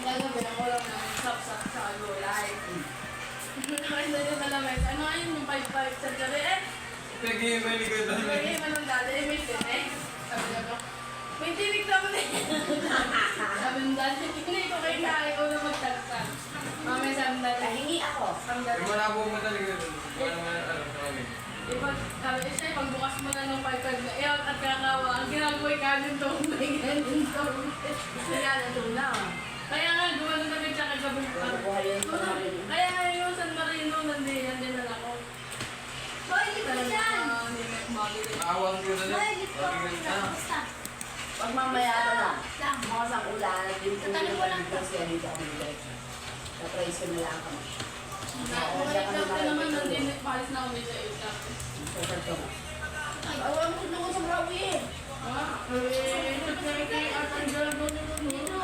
Gagabi ako lang ng sapsak sa gulay. Ay, hindi na naman. Ano yun yung 5-5 sa gari? Eh, Kuya Tony. Lagay mo ng dali, eh, may tinik. Sabi niya ko, may tinik naman eh. Sabi ng dali, hindi ko kayo kaya ko na magtagsan. Mamaya sabi ng dali, Kahingi ako. sabi ng dali. Yung malabo mo talaga. Wala naman alam ko kami. Di ba, sabi niya pagbukas mo na ng 5-5 na iyak at kakawa, ang ginagawa kanin to, may ganin to. Kaya na tuna. Kaya nga, gumano na rin siya kagabi. Marino. Kaya nga yung San Marino, nandiyan din na ako. Boy, yan? ah, hindi na kumagili. Aawang ko na Boy, din. di ba Pag-iibay na. yan? Pag mamaya ka na, mga sa ulan, din po Tatanong mo lang. yung siya dito ako nila. Sa-price ko na lang kami. Nakakita ka naman, nandiyan, palis na kami sa iyo. Mo. Ay, awan mo doon sa Brawi eh. Ah, eh, nagkakay at ang galaw nyo Ang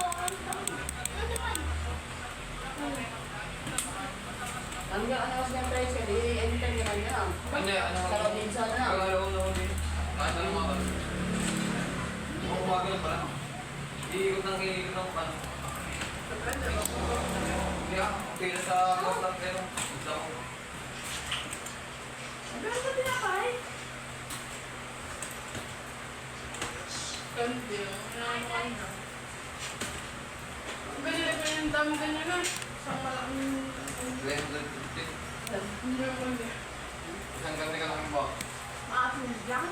yung ano sa price ko, eh, anytime naman na. Hindi, ano Sa Robinson na. Na Kahit ano mga kami. Kung umaga na pala. Iikot ng iikot ng pan. Hindi ah, okay na sa kontak pero. Isa ko. Gano'n ba tinapay? Kandi, ano na. Ganyan ko yung dami ganyan na. Isang malaking... 350. Isang ganti ka lang ba? Maasin lang.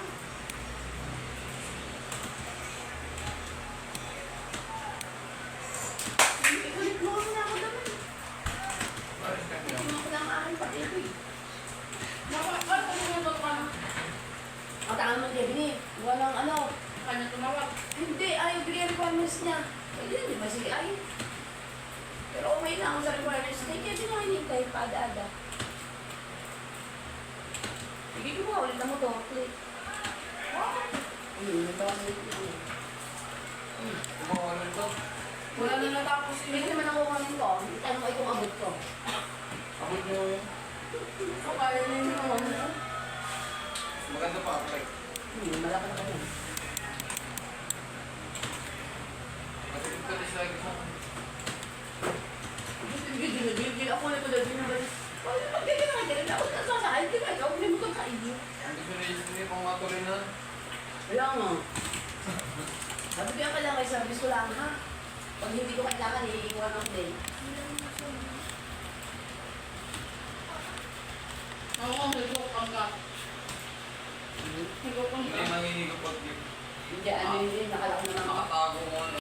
Ulit mo na ako naman. Niya. Hindi ko lang aking pag-ibig. Ang tangan mo, Jebini, walang ano. Kanya tumawag. Hindi, ayaw bigyan requirements niya. Pwede hindi ba sige, ayaw. Okay lang ako sa requirements niya. Kaya di mo hinintay pa ada-ada. Sige ko ba, ulit na mo to. Click. Okay. Hmm, ito kasi. Kumawa na ito. Wala na natapos Hindi yun. naman ako kanin ko. Itanong ko itong abot ko. Abot yung... So, kaya na yun naman. Maganda pa. Like, Hmm, malaki na kami. kasi ito dislike mo. Gigil na gigil ako na ito dati na balik. Wala, pag gigil na gigil ako na sasakay. Hindi ka ikaw, hindi mo kang kainin. Ang gusto na isip niya pang matuloy na. Wala nga. Sabi ko yung kailangan, service ko lang ha. Pag hindi ko kailangan, iiwan ako din. Oo, higop ang ka. Higop ang Hindi ka. manginigap pag Hindi, ano yun, nakalak na lang ako. nakatago mo.